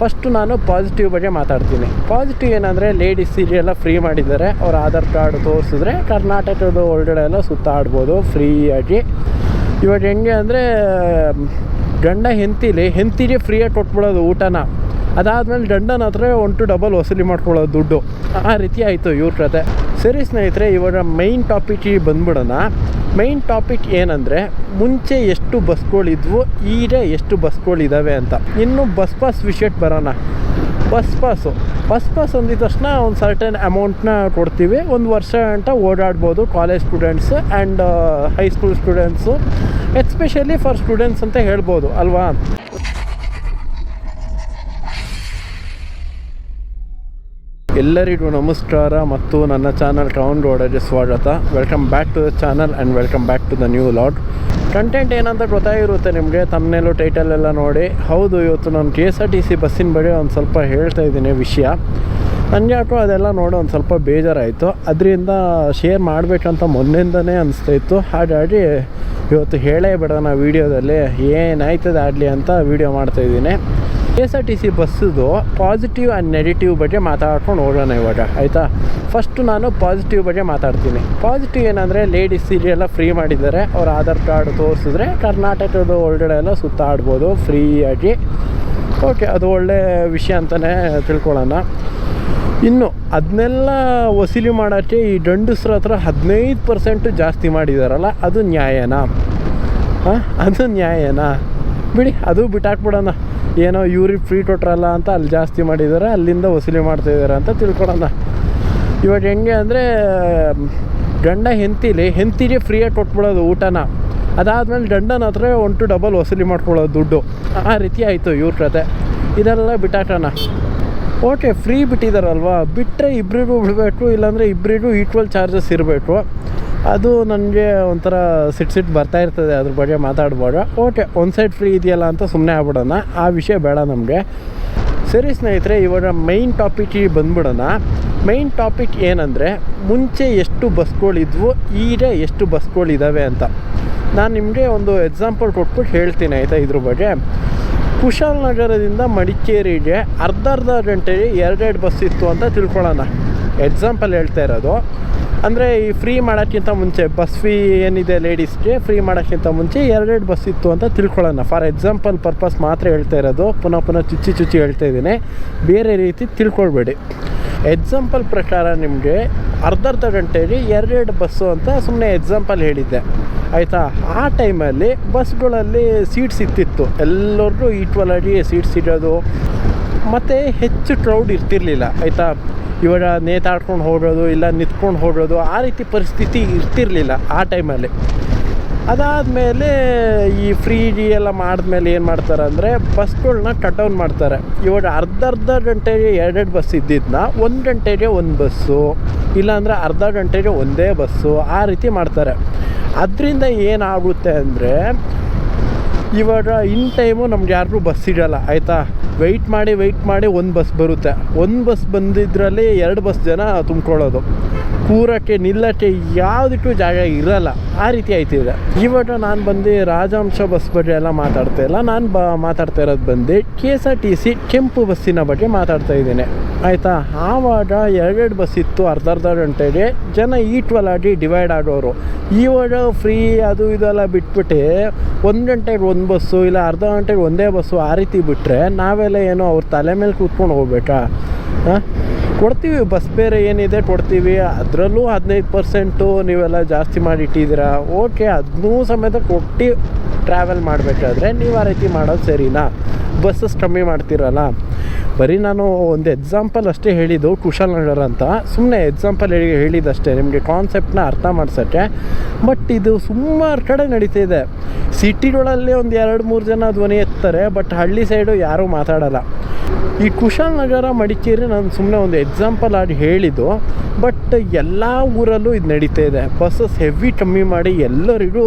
First ನಾನು positive ಬಗ್ಗೆ ಮಾತಾಡ್ತೀನಿ. ಪಾಸಿಟಿವ್ ಏನಂದರೆ ಲೇಡೀಸ್ ಎಲ್ಲ ಫ್ರೀ ಮಾಡಿದ್ದಾರೆ. ಅವ್ರ ಆಧಾರ್ ಕಾರ್ಡ್ ತೋರಿಸಿದ್ರೆ ಕರ್ನಾಟಕದ ಒಳಗಡೆ ಎಲ್ಲ ಸುತ್ತಾಡ್ಬೋದು ಫ್ರೀಯಾಗಿ ಇವಾಗ ಹೆಂಗೆ ಅಂದರೆ, ಗಂಡ ಹೆಂತಿಲಿ ಹೆಂತಿಗೆ ಫ್ರೀಯಾಗಿ ಕೊಟ್ಬಿಡೋದು ಊಟನ. ಅದಾದಮೇಲೆ ಗಂಡನ ಹತ್ರ ಒನ್ ಟು ಡಬಲ್ ವಸೂಲಿ ಮಾಡ್ಕೊಳ್ಳೋದು ದುಡ್ಡು. ಆ ರೀತಿ ಆಯಿತು ಇವ್ರ ಕತೆ. ಸರಿ ಸ್ನೇಹಿತರೆ, ಇವಾಗ ಮೈನ್ ಟಾಪಿಕಿಗೆ ಬಂದ್ಬಿಡೋಣ. ಮೈನ್ ಟಾಪಿಕ್ ಏನಂದರೆ, ಮುಂಚೆ ಎಷ್ಟು ಬಸ್ಗಳಿದ್ವು ಈಗ ಎಷ್ಟು ಬಸ್ಗಳಿದ್ದಾವೆ ಅಂತ. ಇನ್ನು ಬಸ್ ಪಾಸ್ ವಿಷಯಕ್ಕೆ ಬರೋಣ. ಬಸ್ ಪಾಸು ಬಸ್ ಪಾಸ್ ಅಂದಿದ ತಕ್ಷಣ ಒಂದು ಸರ್ಟನ್ ಅಮೌಂಟ್ನ ಕೊಡ್ತೀವಿ. ಒಂದು ವರ್ಷ ಗಂಟ ಓಡಾಡ್ಬೋದು college students and high school students especially for students ಅಂತ ಹೇಳ್ಬೋದು, ಅಲ್ವಾ? ಎಲ್ಲರಿಗೂ ನಮಸ್ಕಾರ ಮತ್ತು ನನ್ನ ಚಾನಲ್ ಟೌನ್ ರೋಡಗೆ ಸ್ವಾಗತ. Welcome back to the channel and welcome back to the new lad content ಏನಂತ ಗೊತ್ತಾಗಿರುತ್ತೆ ನಿಮಗೆ ತಮ್ಮನೇಲು ಟೈಟಲ್ ಎಲ್ಲ ನೋಡಿ. ಹೌದು, ಇವತ್ತು ನಾನು K S R T C ಬಸ್ಸಿನ ಬಗ್ಗೆ ಒಂದು ಸ್ವಲ್ಪ ಹೇಳ್ತಾ ಇದ್ದೀನಿ ವಿಷಯ. ನನಗೆ ಅದೆಲ್ಲ ನೋಡಿ ಒಂದು ಸ್ವಲ್ಪ ಬೇಜಾರಾಯಿತು. ಅದರಿಂದ ಶೇರ್ ಮಾಡಬೇಕಂತ ಮೊನ್ನೆಯಿಂದನೇ ಅನಿಸ್ತಾಯಿತ್ತು. ಹಾಗಾಗಿ ಇವತ್ತು ಹೇಳೇ ಬಿಡೋಣ ವೀಡಿಯೋದಲ್ಲಿ ಏನಾಯ್ತದೆ ಆಗಲಿ ಅಂತ ವೀಡಿಯೋ ಮಾಡ್ತಾಯಿದ್ದೀನಿ K S R T C ಬಸ್ಸದು positive and negative ಬಗ್ಗೆ ಮಾತಾಡ್ಕೊಂಡು ಹೋಗೋಣ ಇವಾಗ, ಆಯಿತಾ? ಫಸ್ಟು ನಾನು ಪಾಸಿಟಿವ್ ಬಗ್ಗೆ ಮಾತಾಡ್ತೀನಿ. ಪಾಸಿಟಿವ್ ಏನಂದರೆ ಲೇಡೀಸ್ ಎಲ್ಲ ಫ್ರೀ ಮಾಡಿದ್ದಾರೆ. ಅವ್ರ ಆಧಾರ್ ಕಾರ್ಡ್ ತೋರಿಸಿದ್ರೆ ಕರ್ನಾಟಕದ ಒಳಗಡೆ ಎಲ್ಲ ಸುತ್ತಾಡ್ಬೋದು ಫ್ರೀಯಾಗಿ ಓಕೆ ಅದು ಒಳ್ಳೆ ವಿಷಯ ಅಂತಲೇ ತಿಳ್ಕೊಳ್ಳೋಣ. ಇನ್ನು ಅದನ್ನೆಲ್ಲ ವಸೂಲಿ ಮಾಡೋಕ್ಕೆ ಈ ಗಂಡಸ್ರ ಹತ್ರ ಹದಿನೈದು ಪರ್ಸೆಂಟು ಜಾಸ್ತಿ ಮಾಡಿದಾರಲ್ಲ, ಅದು ನ್ಯಾಯನಾ? ಹಾಂ? ಅದು ನ್ಯಾಯನಾ? ಬಿಡಿ, ಅದು ಬಿಟ್ಟಾಕ್ಬಿಡೋಣ. ಏನೋ ಇವ್ರಿಗೆ ಫ್ರೀ ಕೊಟ್ರಲ್ಲ ಅಂತ ಅಲ್ಲಿ ಜಾಸ್ತಿ ಮಾಡಿದ್ದಾರೆ ಅಲ್ಲಿಂದ ವಸೂಲಿ ಮಾಡ್ತಾಯಿದ್ದಾರೆ ಅಂತ ತಿಳ್ಕೊಳೋಣ ಇವಾಗ ಹೆಂಗೆ ಅಂದರೆ, ಗಂಡ ಹೆಂತಿಲಿ ಹೆಂತಿಗೆ ಫ್ರೀಯಾಗಿ ಕೊಟ್ಬಿಡೋದು ಊಟನ. ಅದಾದಮೇಲೆ ಗಂಡನ ಹತ್ರ ಒನ್ ಟು ಡಬಲ್ ವಸೂಲಿ ಮಾಡ್ಕೊಳ್ಳೋದು ದುಡ್ಡು. ಆ ರೀತಿ ಆಯಿತು ಇವ್ರ ಕತೆ. ಇದೆಲ್ಲ ಬಿಟ್ಟಾಟನ ಓಕೆ ಫ್ರೀ ಬಿಟ್ಟಿದ್ದಾರಲ್ವಾ ಬಿಟ್ಟರೆ ಇಬ್ಬರಿಗೂ ಬಿಡಬೇಕು, ಇಲ್ಲಾಂದರೆ ಇಬ್ಬರಿಗೂ ಈಕ್ವಲ್ ಚಾರ್ಜಸ್ ಇರಬೇಕು. ಅದು ನನಗೆ ಒಂಥರ ಸಿಟ್ಟು ಸಿಟ್ಟು ಬರ್ತಾ ಇರ್ತದೆ, ಅದ್ರ ಬಗ್ಗೆ ಮಾತಾಡ್ಬೋದು. ಓಕೆ ಒಂದು ಸೈಡ್ ಫ್ರೀ ಇದೆಯಲ್ಲ ಅಂತ ಸುಮ್ಮನೆ ಆಗ್ಬಿಡೋಣ. ಆ ವಿಷಯ ಬೇಡ ನಮಗೆ. ಸರಿ ಸ್ನೇಹಿತರೆ, ಇವಾಗ ಮೈನ್ ಟಾಪಿಕಿಗೆ ಬಂದ್ಬಿಡೋಣ. ಮೈನ್ ಟಾಪಿಕ್ ಏನಂದರೆ, ಮುಂಚೆ ಎಷ್ಟು ಬಸ್ಗಳಿದ್ವು ಈಗ ಎಷ್ಟು ಬಸ್ಗಳಿದ್ದಾವೆ ಅಂತ. ನಾನು ನಿಮಗೆ ಒಂದು ಎಕ್ಸಾಂಪಲ್ ಕೊಟ್ಬಿಟ್ಟು ಹೇಳ್ತೀನಿ ಆಯಿತಾ ಇದ್ರ ಬಗ್ಗೆ. ಕುಶಾಲನಗರದಿಂದ ಮಡಿಕೇರಿಗೆ ಅರ್ಧ ಅರ್ಧ ಗಂಟೆಗೆ ಎರಡೆರಡು ಬಸ್ ಇತ್ತು ಅಂತ ತಿಳ್ಕೊಳ್ಳೋಣ. ಎಕ್ಸಾಂಪಲ್ ಹೇಳ್ತಾ ಇರೋದು. ಅಂದರೆ ಈ ಫ್ರೀ ಮಾಡೋಕ್ಕಿಂತ ಮುಂಚೆ ಬಸ್ ಫೀ ಏನಿದೆ ಲೇಡೀಸ್ಗೆ ಫ್ರೀ ಮಾಡೋಕ್ಕಿಂತ ಮುಂಚೆ ಎರಡೆರಡು ಬಸ್ ಇತ್ತು ಅಂತ ತಿಳ್ಕೊಳ್ಳೋಣ. ಫಾರ್ ಎಕ್ಸಾಂಪಲ್ ಪರ್ಪಸ್ ಮಾತ್ರ ಹೇಳ್ತಾ ಇರೋದು, ಪುನಃ ಪುನಃ ಚುಚ್ಚಿ ಚುಚ್ಚಿ ಹೇಳ್ತಾ ಇದ್ದೀನಿ. ಬೇರೆ ರೀತಿ ತಿಳ್ಕೊಳ್ಬೇಡಿ. ಎಕ್ಸಾಂಪಲ್ ಪ್ರಕಾರ ನಿಮಗೆ ಅರ್ಧ ಅರ್ಧ ಗಂಟೆಗೆ ಎರಡೆರಡು ಬಸ್ಸು ಅಂತ ಸುಮ್ಮನೆ ಎಕ್ಸಾಂಪಲ್ ಹೇಳಿದ್ದೆ. ಆಯಿತಾ? ಆ ಟೈಮಲ್ಲಿ ಬಸ್ಗಳಲ್ಲಿ ಸೀಟ್ಸ್ ಇತ್ತಿತ್ತು. ಎಲ್ಲರಿಗೂ ಈಕ್ವಲ್ ಆಗಿ ಸೀಟ್ಸ್ ಇಡೋದು ಮತ್ತು ಹೆಚ್ಚು ಕ್ರೌಡ್ ಇರ್ತಿರ್ಲಿಲ್ಲ. ಆಯಿತಾ? ಇವಾಗ ನೇತಾಡ್ಕೊಂಡು ಹೋಗೋದು ಇಲ್ಲ ನಿಂತ್ಕೊಂಡು ಹೋಗೋದು ಆ ರೀತಿ ಪರಿಸ್ಥಿತಿ ಇರ್ತಿರಲಿಲ್ಲ ಆ ಟೈಮಲ್ಲಿ. ಅದಾದಮೇಲೆ ಈ ಫ್ರೀ ಡಿ ಎಲ್ಲ ಮಾಡಿದ್ಮೇಲೆ ಏನು ಮಾಡ್ತಾರೆ ಅಂದರೆ ಬಸ್ಗಳನ್ನ ಕಟ್ ಡೌನ್ ಮಾಡ್ತಾರೆ. ಇವಾಗ ಅರ್ಧ ಅರ್ಧ ಗಂಟೆಗೆ ಎರಡೆರಡು ಬಸ್ ಇದ್ದಿದ್ದನ್ನ ಒಂದು ಗಂಟೆಗೆ ಒಂದು ಬಸ್ಸು ಇಲ್ಲಾಂದರೆ ಅರ್ಧ ಗಂಟೆಗೆ ಒಂದೇ ಬಸ್ಸು ಆ ರೀತಿ ಮಾಡ್ತಾರೆ. ಅದರಿಂದ ಏನಾಗುತ್ತೆ ಅಂದರೆ ಇವಾಗ ಇನ್ ಟೈಮು ನಮ್ಗೆ ಯಾರಿಗೂ ಬಸ್ ಸಿಗಲ್ಲ ಆಯಿತಾ? ವೆಯ್ಟ್ ಮಾಡಿ ವೆಯ್ಟ್ ಮಾಡಿ ಒಂದು ಬಸ್ ಬರುತ್ತೆ. ಒಂದು ಬಸ್ ಬಂದಿದ್ದರಲ್ಲಿ ಎರಡು ಬಸ್ ಜನ ತುಂಬ್ಕೊಳ್ಳೋದು. ಕೂರಕ್ಕೆ, ನಿಲ್ಲಕ್ಕೆ ಯಾವುದಕ್ಕೂ ಜಾಗ ಇರಲ್ಲ. ಆ ರೀತಿ ಆಯ್ತಿದೆ ಇವಾಗ ನಾನು ಬಂದು ರಾಜಾಂಶ ಬಸ್ ಬಗ್ಗೆ ಎಲ್ಲ ಮಾತಾಡ್ತಾ ಇಲ್ಲ. ನಾನು ಬ, ಮಾತಾಡ್ತಾ ಇರೋದು ಬಂದು K S R T C ಕೆಂಪು ಬಸ್ಸಿನ ಬಗ್ಗೆ ಮಾತಾಡ್ತಾ ಇದ್ದೇನೆ. ಆಯಿತಾ? ಆವಾಗ ಎರಡೆರಡು ಬಸ್ ಇತ್ತು ಅರ್ಧ ಅರ್ಧ ಗಂಟೆಗೆ. ಜನ ಈಕ್ವಲ್ ಆಗಿ ಡಿವೈಡ್ ಆಗೋರು ಇವಾಗ ಫ್ರೀ ಅದು ಇದೆಲ್ಲ ಬಿಟ್ಬಿಟ್ಟು ಒಂದು ಗಂಟೆಗೆ ಒಂದು ಬಸ್ಸು ಇಲ್ಲ ಅರ್ಧ ಗಂಟೆಗೆ ಒಂದೇ ಬಸ್ಸು ಆ ರೀತಿ ಬಿಟ್ಟರೆ ನಾವೆಲ್ಲ ಏನೋ ಅವ್ರ ತಲೆ ಮೇಲೆ ಕೂತ್ಕೊಂಡು ಹೋಗ್ಬೇಕಾ? ಹಾಂ? ಕೊಡ್ತೀವಿ ಬಸ್ ಬೇರೆ ಏನಿದೆ ಕೊಡ್ತೀವಿ. ಅದರಲ್ಲೂ ಹದಿನೈದು ಪರ್ಸೆಂಟು ನೀವೆಲ್ಲ ಜಾಸ್ತಿ ಮಾಡಿ ಇಟ್ಟಿದ್ದೀರಾ ಓಕೆ ಅದನ್ನೂ ಸಮೇತ ಕೊಟ್ಟು ಟ್ರಾವೆಲ್ ಮಾಡಬೇಕಾದ್ರೆ ನೀವು ಆ ರೀತಿ ಮಾಡೋದು ಸರಿನಾ? ಬಸ್ಸಸ್ ಕಮ್ಮಿ ಮಾಡ್ತೀರಲ್ಲ? ಬರೀ ನಾನು ಒಂದು ಎಕ್ಸಾಂಪಲ್ ಅಷ್ಟೇ ಹೇಳಿದ್ದು ಕುಶಾಲನಗರ ಅಂತ. ಸುಮ್ಮನೆ ಎಕ್ಸಾಂಪಲ್ ಹೇಳಿ, ಹೇಳಿದಷ್ಟೇ. ನಿಮಗೆ ಕಾನ್ಸೆಪ್ಟನ್ನ ಅರ್ಥ ಮಾಡಿಸೋಕ್ಕೆ. ಬಟ್ ಇದು ಸುಮಾರು ಕಡೆ ನಡೀತಿದೆ ಸಿಟಿಗಳಲ್ಲಿ ಒಂದು ಎರಡು ಮೂರು ಜನ ಧ್ವನಿ ಎತ್ತಾರೆ ಬಟ್ ಹಳ್ಳಿ ಸೈಡು ಯಾರೂ ಮಾತಾಡಲ್ಲ. ಈ ಕುಶಾಲನಗರ ಮಡಿಕೇರಿ ನಾನು ಸುಮ್ಮನೆ ಒಂದು ಎಕ್ಸಾಂಪಲ್ ಆಗಿ ಹೇಳಿದ್ದು ಬಟ್ ಎಲ್ಲ ಊರಲ್ಲೂ ಇದು ನಡೀತಾ ಇದೆ. ಬಸ್ಸಸ್ ಹೆವಿ ಕಮ್ಮಿ ಮಾಡಿ ಎಲ್ಲರಿಗೂ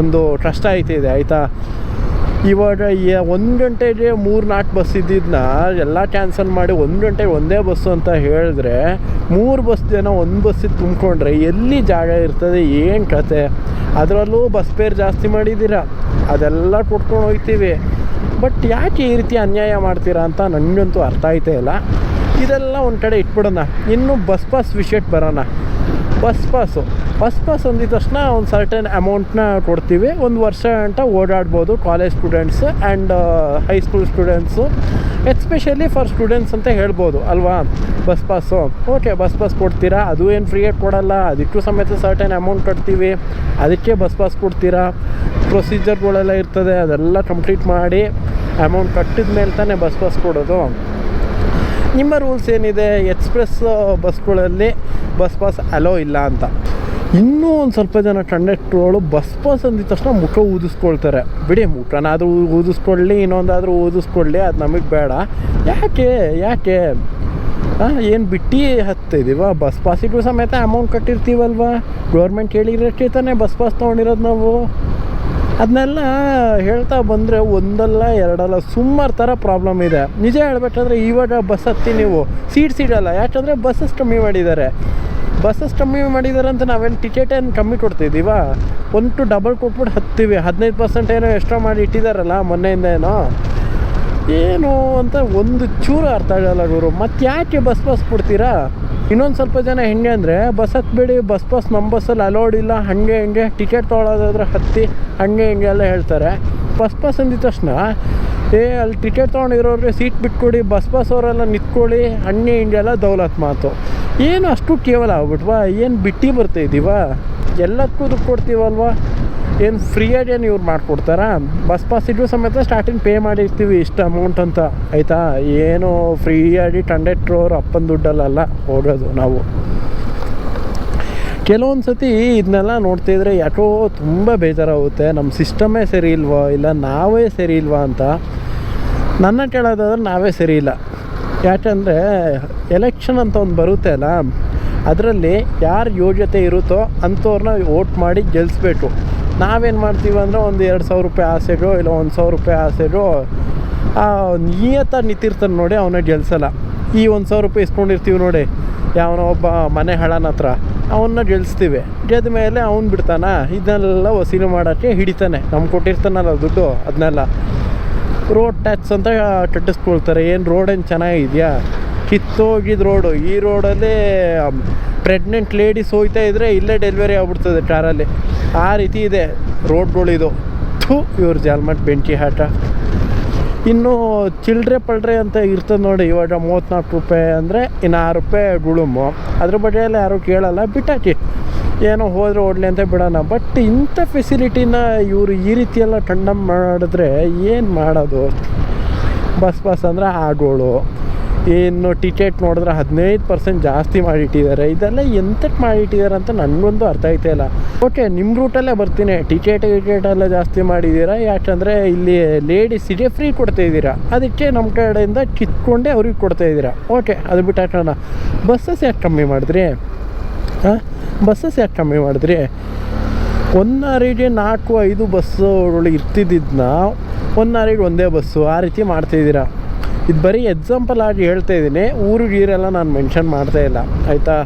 ಒಂದು ಕಷ್ಟ ಆಯ್ತಿದೆ ಆಯಿತಾ? ಇವಾಗ ಒಂದು ಗಂಟೆಗೆ ಮೂರು ನಾಲ್ಕು ಬಸ್ ಇದ್ದಿದ್ದನ್ನ ಎಲ್ಲ ಕ್ಯಾನ್ಸಲ್ ಮಾಡಿ ಒಂದು ಗಂಟೆಗೆ ಒಂದೇ ಬಸ್ಸು ಅಂತ ಹೇಳಿದ್ರೆ, ಮೂರು ಬಸ್ ಜನ ಒಂದು ಬಸ್ಸಿಗೆ ತುಂಬಿಕೊಂಡ್ರೆ ಎಲ್ಲಿ ಜಾಗ ಇರ್ತದೆ, ಏನು ಕತೆ? ಅದರಲ್ಲೂ ಬಸ್ ಪೇರ್ ಜಾಸ್ತಿ ಮಾಡಿದ್ದೀರಾ? ಅದೆಲ್ಲ ಕೊಟ್ಕೊಂಡು ಹೋಗ್ತೀವಿ. ಬಟ್ ಯಾಕೆ ಈ ರೀತಿ ಅನ್ಯಾಯ ಮಾಡ್ತೀರಾ ಅಂತ ನನಗಂತೂ ಅರ್ಥ ಆಯ್ತೇ ಇಲ್ಲ. ಇದೆಲ್ಲ ಒಂದು ಕಡೆ ಇಟ್ಬಿಡೋಣ. ಇನ್ನು ಬಸ್ ಪಾಸ್ ವಿಷಯಕ್ಕೆ ಬರೋಣ. ಬಸ್ ಪಾಸು ಬಸ್ ಕ್ಲಾಸ್ ಹೊಂದಿದ ತಕ್ಷಣ ಒಂದು ಸರ್ಟನ್ ಅಮೌಂಟ್ನ ಕೊಡ್ತೀವಿ. ಒಂದು ವರ್ಷ ಅಂತ ಓಡಾಡ್ಬೋದು college students and high school students especially for students ಅಂತ ಹೇಳ್ಬೋದು, ಅಲ್ವಾ? Bus pass okay bus pass ಕೊಡ್ತೀರಾ? ಅದು ಏನು ಫ್ರೀಯಾಗಿ ಕೊಡಲ್ಲ. ಅದಕ್ಕೂ ಸಮೇತ ಸರ್ಟನ್ ಅಮೌಂಟ್ ಕಟ್ತೀವಿ. ಅದಕ್ಕೆ ಬಸ್ ಪಾಸ್ ಕೊಡ್ತೀರಾ? ಪ್ರೊಸೀಜರ್ಗಳೆಲ್ಲ ಇರ್ತದೆ. ಅದೆಲ್ಲ ಕಂಪ್ಲೀಟ್ ಮಾಡಿ ಅಮೌಂಟ್ ಕಟ್ಟಿದ ಮೇಲೆ ತಾನೇ ಬಸ್ ಪಾಸ್ ಕೊಡೋದು. ನಿಮ್ಮ ರೂಲ್ಸ್ ಏನಿದೆ? ಎಕ್ಸ್ಪ್ರೆಸ್ ಬಸ್ಗಳಲ್ಲಿ ಬಸ್ ಪಾಸ್ ಅಲೋ ಇಲ್ಲ ಅಂತ. ಇನ್ನೂ ಒಂದು ಸ್ವಲ್ಪ ಜನ ಕಂಡಕ್ಟ್ರುಗಳು ಬಸ್ ಪಾಸ್ ಅಂದಿದ ತಕ್ಷಣ ಮುಖ ಊದಿಸ್ಕೊಳ್ತಾರೆ. ಬಿಡಿ, ಮುಖನಾದರೂ ಊದಿಸ್ಕೊಳ್ಳಿ, ಇನ್ನೊಂದಾದರೂ ಊದಿಸ್ಕೊಳ್ಳಿ, ಅದು ನಮಗೆ ಬೇಡ. ಯಾಕೆ ಯಾಕೆ? ಏನು ಬಿಟ್ಟು ಹತ್ತಿದೀವ? ಬಸ್ ಪಾಸಿಗೂ ಸಮೇತ ಅಮೌಂಟ್ ಕಟ್ಟಿರ್ತೀವಲ್ವ? ಗೌರ್ಮೆಂಟ್ ಹೇಳಿರೋಕ್ಕೆ ತಾನೇ ಬಸ್ ಪಾಸ್ ತೊಗೊಂಡಿರೋದು ನಾವು. ಅದನ್ನೆಲ್ಲ ಹೇಳ್ತಾ ಬಂದರೆ ಒಂದಲ್ಲ, ಎರಡಲ್ಲ ಸುಮಾರು ಥರ ಪ್ರಾಬ್ಲಮ್ ಇದೆ. ನಿಜ ಹೇಳ್ಬೇಕಾದ್ರೆ ಇವಾಗ ಬಸ್ ಹತ್ತಿ ನೀವು. ಸೀಟ್ ಸಿಗಲ್ಲ. ಯಾಕಂದರೆ ಬಸ್ಸಸ್ ಕಮ್ಮಿ ಮಾಡಿದ್ದಾರೆ. ಬಸ್ಸಸ್ ಕಮ್ಮಿ ಮಾಡಿದ್ದಾರೆ ಅಂತ ನಾವೇನು ಟಿಕೆಟ್ ಏನು ಕಮ್ಮಿ ಕೊಡ್ತಿದ್ದೀವ ಒನ್ ಟು ಡಬಲ್ ಕೊಟ್ಬಿಟ್ಟು ಹತ್ತೀವಿ. ಹದಿನೈದು ಪರ್ಸೆಂಟ್ ಏನೋ ಎಕ್ಸ್ಟ್ರಾ ಮಾಡಿ ಇಟ್ಟಿದ್ದಾರಲ್ಲ ಮೊನ್ನೆಯಿಂದ ಏನೋ? ಏನು ಅಂತ ಒಂದು ಚೂರು ಅರ್ಥ ಆಗಲ್ಲ ಗುರು. ಮತ್ತೆ ಯಾಕೆ ಬಸ್ ಬಸ್ ಕೊಡ್ತೀರಾ? ಇನ್ನೊಂದು ಸ್ವಲ್ಪ ಜನ ಹೆಂಗೆ ಅಂದರೆ ಬಸ್ ಹತ್ಬೇಡಿ ಬಸ್ ಬಸ್ ನಮ್ಮ ಬಸ್ಸಲ್ಲಿ ಅಲೋಡ್ ಇಲ್ಲ, ಹಾಗೆ ಹಿಂಗೆ ಟಿಕೆಟ್ ತೊಗೊಳೋದಾದ್ರೆ ಹತ್ತಿ, ಹಾಗೆ ಹಿಂಗೆ ಎಲ್ಲ ಹೇಳ್ತಾರೆ. ಬಸ್ ಬಸ್ ಅಂದಿದ ತಕ್ಷಣ, ಏ, ಅಲ್ಲಿ ಟಿಕೆಟ್ ತೊಗೊಂಡಿರೋರಿಗೆ ಸೀಟ್ ಬಿಟ್ಕೊಡಿ ಬಸ್ ಬಸ್ ಅವರೆಲ್ಲ ನಿಂತ್ಕೊಳ್ಳಿ, ಹಂಗೆ ಹಿಂಗೆಲ್ಲ ದೌಲತ್ ಮಾತು. ಏನು ಅಷ್ಟು ಕೇವಲ ಆಗ್ಬಿಟ್ವಾ? ಏನು ಬಿಟ್ಟು ಬರ್ತಾ ಇದ್ದೀವ ಎಲ್ಲದಕ್ಕೂ ದುಡ್ಡು ಕೊಡ್ತೀವಲ್ವಾ? ಏನು ಫ್ರೀಯಾಗಿ ಏನು ಇವ್ರು ಮಾಡಿಕೊಡ್ತಾರಾ? ಬಸ್ ಪಾಸ್ ಇದ್ರೂ ಸಮೇತ ಸ್ಟಾರ್ಟಿಂಗ್ ಪೇ ಮಾಡಿರ್ತೀವಿ ಇಷ್ಟು ಅಮೌಂಟ್ ಅಂತ, ಆಯಿತಾ? ಏನು ಫ್ರೀಯಾಗಿ ಕಂಡಕ್ಟ್ರು ಅವ್ರು ಅಪ್ಪನ ದುಡ್ಡಲ್ಲ ಹೋಗೋದು ನಾವು. ಕೆಲವೊಂದು ಸತಿ ಇದನ್ನೆಲ್ಲ ನೋಡ್ತಿದ್ರೆ ಯಾಕೋ ತುಂಬ ಬೇಜಾರಾಗುತ್ತೆ. ನಮ್ಮ ಸಿಸ್ಟಮೇ ಸರಿ ಇಲ್ವೋ? ಇಲ್ಲ ನಾವೇ ಸರಿ ಇಲ್ವಾ ಅಂತ? ನನ್ನ ಕೇಳೋದಾದ್ರೆ ನಾವೇ ಸರಿ ಇಲ್ಲ. ಯಾಕಂದರೆ ಎಲೆಕ್ಷನ್ ಅಂತ ಒಂದು ಬರುತ್ತೆ ಅಲ್ಲ, ಅದರಲ್ಲಿ ಯಾರು ಯೋಗ್ಯತೆ ಇರುತ್ತೋ ಅಂಥವ್ರನ್ನ ವೋಟ್ ಮಾಡಿ ಗೆಲ್ಲಿಸ್ಬೇಕು ನಾವೇನು ಮಾಡ್ತೀವಿ ಅಂದರೆ ಒಂದು ಎರಡು ಸಾವಿರ ರೂಪಾಯಿ ಆಸೆಗೋ ಇಲ್ಲ ಒಂದು ಸಾವಿರ ರೂಪಾಯಿ ಆಸೆಗೋ ನಿಯತ ನಿಂತಿರ್ತಾನೆ ನೋಡಿ ಅವನ ಗೆಲ್ಸಲ್ಲ. ಈ ಒಂದು ಸಾವಿರ ರೂಪಾಯಿ ಇಸ್ಕೊಂಡಿರ್ತೀವಿ ನೋಡಿ, ಯಾವನೋ ಒಬ್ಬ ಮನೆ ಹಳನ ಹತ್ರ ಅವನ್ನ ಗೆಲ್ಲಿಸ್ತೀವಿ ಗೆದ್ದ ಮೇಲೆ ಅವ್ನು ಬಿಡ್ತಾನ, ಇದನ್ನೆಲ್ಲ ವಸೂಲಿ ಮಾಡೋಕ್ಕೆ ಹಿಡಿತಾನೆ. ನಮ್ಗೆ ಕೊಟ್ಟಿರ್ತಾನಲ್ಲ ದುಡ್ಡು ಅದನ್ನೆಲ್ಲ ರೋಡ್ ಟ್ಯಾಕ್ಸ್ ಅಂತ ಕಟ್ಟಿಸ್ಕೊಳ್ತಾರೆ. ಏನು ರೋಡ್ ಏನು ಚೆನ್ನಾಗಿದೆಯಾ? ಕಿತ್ತೋಗಿದ್ದು ರೋಡು ಈ ರೋಡಲ್ಲೇ ಪ್ರೆಗ್ನೆಂಟ್ ಲೇಡೀಸ್ ಹೋಗ್ತಾ ಇದ್ದರೆ ಇಲ್ಲೇ ಡೆಲಿವರಿ ಆಗ್ಬಿಡ್ತದೆ ಕಾರಲ್ಲಿ ಆ ರೀತಿ ಇದೆ ರೋಡ್ಗಳಿದು ಥೂ, ಇವ್ರ ಜಾಲ್ಮಟ್ ಬೆಂಕಿ ಹಾಟ. ಇನ್ನು ಚಿಲ್ಡ್ರೆ ಪಲ್ಡ್ರೆ ಅಂತ ಇರ್ತದೆ ನೋಡಿ, ಇವಾಗ ಮೂವತ್ತ್ನಾಲ್ಕು ರೂಪಾಯಿ ಅಂದರೆ ಇನ್ನು ಆರು ರೂಪಾಯಿ ಗುಳುಮು. ಅದ್ರ ಬಗ್ಗೆಯಲ್ಲಿ ಯಾರೂ ಕೇಳಲ್ಲ. ಬಿಟ್ಟಾಕಿ. ಏನೋ ಹೋದ್ರೆ ಓಡಲಿ ಅಂತ ಬಿಡೋಣ. ಬಟ್ ಇಂಥ ಫೆಸಿಲಿಟಿನ ಇವರು ಈ ರೀತಿ ಎಲ್ಲ ಕಂಡಮ್ ಮಾಡಿದ್ರೆ ಏನು ಮಾಡೋದು? ಬಸ್ ಬಸ್ ಅಂದರೆ ಆಗೋಳು. ಏನು ಟಿಕೆಟ್ ನೋಡಿದ್ರೆ ಹದಿನೈದು ಪರ್ಸೆಂಟ್ ಜಾಸ್ತಿ ಮಾಡಿಟ್ಟಿದ್ದಾರೆ. ಇದೆಲ್ಲ ಎಂತಕ್ಕೆ ಮಾಡಿಟ್ಟಿದ್ದಾರೆ ಅಂತ ನನಗೊಂದು ಅರ್ಥ ಆಯ್ತಾ ಇಲ್ಲ. ಓಕೆ ನಿಮ್ಮ ರೂಟಲ್ಲೇ ಬರ್ತೀನಿ. ಟಿಕೆಟ್ ಟಿಕೆಟ್ ಎಲ್ಲ ಜಾಸ್ತಿ ಮಾಡಿದ್ದೀರಾ? ಯಾಕಂದರೆ ಇಲ್ಲಿ ಲೇಡೀಸಿಗೆ ಫ್ರೀ ಕೊಡ್ತಾ ಇದ್ದೀರಾ. ಅದಕ್ಕೆ ನಮ್ಮ ಕಡೆಯಿಂದ ಕಿತ್ಕೊಂಡೇ ಅವ್ರಿಗೆ ಕೊಡ್ತಾ ಇದ್ದೀರಾ. ಓಕೆ ಅದು ಬಿಟ್ಟು ಹಾಕೋಣ. ಬಸ್ಸಸ್ ಯಾಕೆ ಕಮ್ಮಿ ಮಾಡಿದ್ರಿ? ಹಾಂ? ಬಸ್ಸಸ್ ಯಾಕೆ ಕಮ್ಮಿ ಮಾಡಿದ್ರಿ? ಒನ್ನಾರಿಗೆ ನಾಲ್ಕು, ಐದು ಬಸ್ಸುಗಳು ಇರ್ತಿದ್ದನ್ನ ಒನ್ನಾರಿಗೆ ಒಂದೇ ಬಸ್ಸು ಆ ರೀತಿ ಮಾಡ್ತಿದ್ದೀರಾ ಇದು ಬರೀ ಎಕ್ಸಾಂಪಲ್ ಆಗಿ ಹೇಳ್ತಾ ಇದ್ದೀನಿ. ಊರು ಗೀರೆಲ್ಲ ನಾನು ಮೆನ್ಷನ್ ಮಾಡ್ತಾ ಇಲ್ಲ. ಆಯಿತಾ?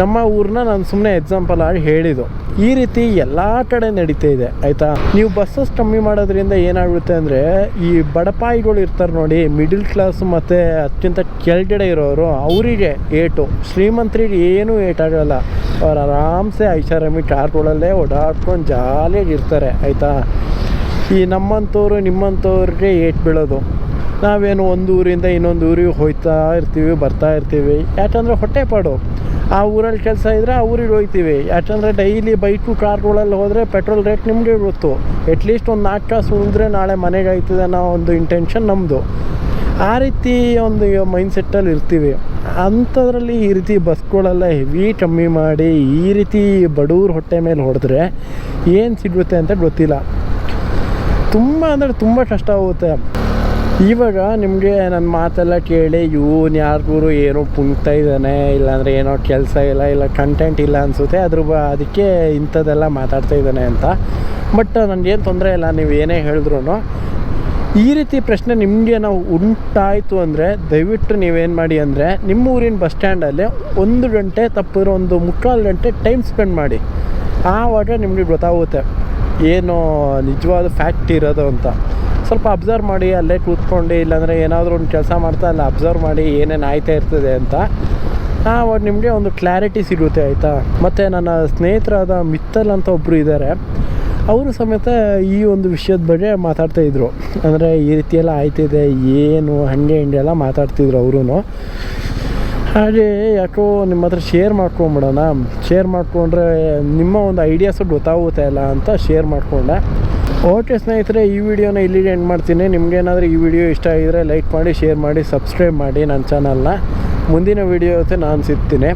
ನಮ್ಮ ಊರನ್ನ ನಾನು ಸುಮ್ಮನೆ ಎಕ್ಸಾಂಪಲ್ ಆಗಿ ಹೇಳಿದ್ದು. ಈ ರೀತಿ ಎಲ್ಲ ಕಡೆ ನಡೀತಾ ಇದೆ, ಆಯಿತಾ? ನೀವು ಬಸ್ಸಸ್ ಕಮ್ಮಿ ಮಾಡೋದ್ರಿಂದ ಏನಾಗುತ್ತೆ ಅಂದರೆ, ಈ ಬಡಪಾಯಿಗಳು ಇರ್ತಾರೆ ನೋಡಿ ಮಿಡಿಲ್ ಕ್ಲಾಸ್ ಮತ್ತು ಅತ್ಯಂತ ಕೆಳಗಡೆ ಇರೋರು, ಅವರಿಗೆ ಏಟು. ಶ್ರೀಮಂತರಿಗೆ ಏನೂ ಏಟಾಗಲ್ಲ. ಅವ್ರು ಆರಾಮ್ಸೆ ಐಷಾರಾಮಿ ಕಾರ್ಗಳಲ್ಲೇ ಓಡಾಡ್ಕೊಂಡು ಜಾಲಿಯಾಗಿ ಇರ್ತಾರೆ, ಆಯಿತಾ? ಈ ನಮ್ಮಂಥವ್ರು, ನಿಮ್ಮಂಥವ್ರಿಗೆ ಏಟ್ ಬೀಳೋದು. ನಾವೇನು ಒಂದು ಊರಿಂದ ಇನ್ನೊಂದು ಊರಿಗೆ ಹೋಗ್ತಾ ಇರ್ತೀವಿ, ಬರ್ತಾ ಇರ್ತೀವಿ. ಯಾಕಂದರೆ ಹೊಟ್ಟೆಪಾಡು ಆ ಊರಲ್ಲಿ ಕೆಲಸ ಇದ್ದರೆ ಆ ಊರಿಗೆ ಹೋಗ್ತೀವಿ. ಯಾಕಂದರೆ ಡೈಲಿ ಬೈಕು ಕಾರ್ಗಳಲ್ಲಿ ಹೋದರೆ ಪೆಟ್ರೋಲ್ ರೇಟ್ ನಿಮಗೆ ಗೊತ್ತು. ಅಟ್ಲೀಸ್ಟ್ ಒಂದು ನಾಲ್ಕು ಕಾಸು ಉಳಿದ್ರೆ ನಾಳೆ ಮನೆಗೆ ಆಯ್ತದೆ ಅನ್ನೋ ಒಂದು ಇಂಟೆನ್ಷನ್ ನಮ್ಮದು ಆ ರೀತಿ ಒಂದು ಮೈಂಡ್ಸೆಟ್ಟಲ್ಲಿ ಇರ್ತೀವಿ. ಅಂಥದ್ರಲ್ಲಿ ಈ ರೀತಿ ಬಸ್ಗಳೆಲ್ಲ ಹೆವಿ ಕಮ್ಮಿ ಮಾಡಿ ಈ ರೀತಿ ಬಡವ್ರ ಹೊಟ್ಟೆ ಮೇಲೆ ಹೊಡೆದ್ರೆ ಏನು ಸಿಗುತ್ತೆ ಅಂತ ಗೊತ್ತಿಲ್ಲ. ತುಂಬ ಅಂದರೆ ತುಂಬ ಕಷ್ಟ ಆಗುತ್ತೆ ಇವಾಗ ನಿಮಗೆ ನನ್ನ ಮಾತೆಲ್ಲ ಕೇಳಿ, ಇವನು ಯಾರಿಗೂ ಏನೋ ಪುಣ್ತಾ ಇದ್ದಾನೆ, ಇಲ್ಲಾಂದರೆ ಏನೋ ಕೆಲಸ ಇಲ್ಲ ಇಲ್ಲ ಕಂಟೆಂಟ್ ಇಲ್ಲ ಅನಿಸುತ್ತೆ, ಅದ್ರ ಬ, ಅದಕ್ಕೆ ಇಂಥದ್ದೆಲ್ಲ ಮಾತಾಡ್ತಾ ಇದ್ದಾನೆ ಅಂತ. ಬಟ್ ನನಗೇನು ತೊಂದರೆ ಇಲ್ಲ, ನೀವು ಏನೇ ಹೇಳಿದ್ರು ಈ ರೀತಿ ಪ್ರಶ್ನೆ ನಿಮಗೆ ನಾವು ಉಂಟಾಯಿತು ಅಂದರೆ, ದಯವಿಟ್ಟು ನೀವೇನು ಮಾಡಿ ಅಂದರೆ ನಿಮ್ಮ ಊರಿನ ಬಸ್ ಸ್ಟ್ಯಾಂಡಲ್ಲಿ ಒಂದು ಗಂಟೆ ತಪ್ಪಿರೋ ಒಂದು ಮುಕ್ಕಾಲು ಗಂಟೆ ಟೈಮ್ ಸ್ಪೆಂಡ್ ಮಾಡಿ. ಆವಾಗ ನಿಮಗೆ ಗೊತ್ತಾಗುತ್ತೆ. ಏನು ನಿಜವಾದ ಫ್ಯಾಕ್ಟ್ ಇರೋದು ಅಂತ. ಸ್ವಲ್ಪ ಅಬ್ಸರ್ವ್ ಮಾಡಿ, ಅಲ್ಲೇ ಕೂತ್ಕೊಂಡು, ಇಲ್ಲಾಂದರೆ ಏನಾದರೂ ಒಂದು ಕೆಲಸ ಮಾಡ್ತಾ ಅಲ್ಲಿ ಅಬ್ಸರ್ವ್ ಮಾಡಿ ಏನೇನು ಆಯ್ತಾ ಇರ್ತದೆ ಅಂತ. ಅವಾಗ ನಿಮಗೆ ಒಂದು ಕ್ಲಾರಿಟಿ ಸಿಗುತ್ತೆ, ಆಯಿತಾ? ಮತ್ತು ನನ್ನ ಸ್ನೇಹಿತರಾದ ಮಿತ್ತಲ್ ಅಂತ ಒಬ್ಬರು ಇದ್ದಾರೆ ಅವರು ಸಮೇತ ಈ ಒಂದು ವಿಷಯದ ಬಗ್ಗೆ ಮಾತಾಡ್ತಾ ಇದ್ರು. ಅಂದರೆ ಈ ರೀತಿಯೆಲ್ಲ ಆಯ್ತಿದೆ, ಏನು ಹಂಗೆ ಹಿಂಗೆ ಎಲ್ಲ ಮಾತಾಡ್ತಿದ್ರು ಅವರು ಹಾಗೆ ಯಾಕೋ ನಿಮ್ಮ ಹತ್ರ ಶೇರ್ ಮಾಡ್ಕೊಂಬಿಡೋಣ. ಶೇರ್ ಮಾಡಿಕೊಂಡ್ರೆ ನಿಮ್ಮ ಒಂದು ಐಡಿಯಾಸು ಗೊತ್ತಾಗುತ್ತೆ ಅಲ್ಲ ಅಂತ ಶೇರ್ ಮಾಡಿಕೊಂಡೆ. ಓಕೆ ಸ್ನೇಹಿತರೆ, ಈ ವಿಡಿಯೋನ ಇಲ್ಲಿಗೆ ಎಂಡ್ ಮಾಡ್ತೀನಿ. ನಿಮಗೇನಾದರೂ ಈ ವಿಡಿಯೋ ಇಷ್ಟ ಆಗಿದ್ರೆ ಲೈಕ್ ಮಾಡಿ ಶೇರ್ ಮಾಡಿ ಸಬ್ಸ್ಕ್ರೈಬ್ ಮಾಡಿ ನನ್ನ ಚಾನಲ್ನ ಮುಂದಿನ ವಿಡಿಯೋ ಜೊತೆ ನಾನು ಸಿಗ್ತೀನಿ.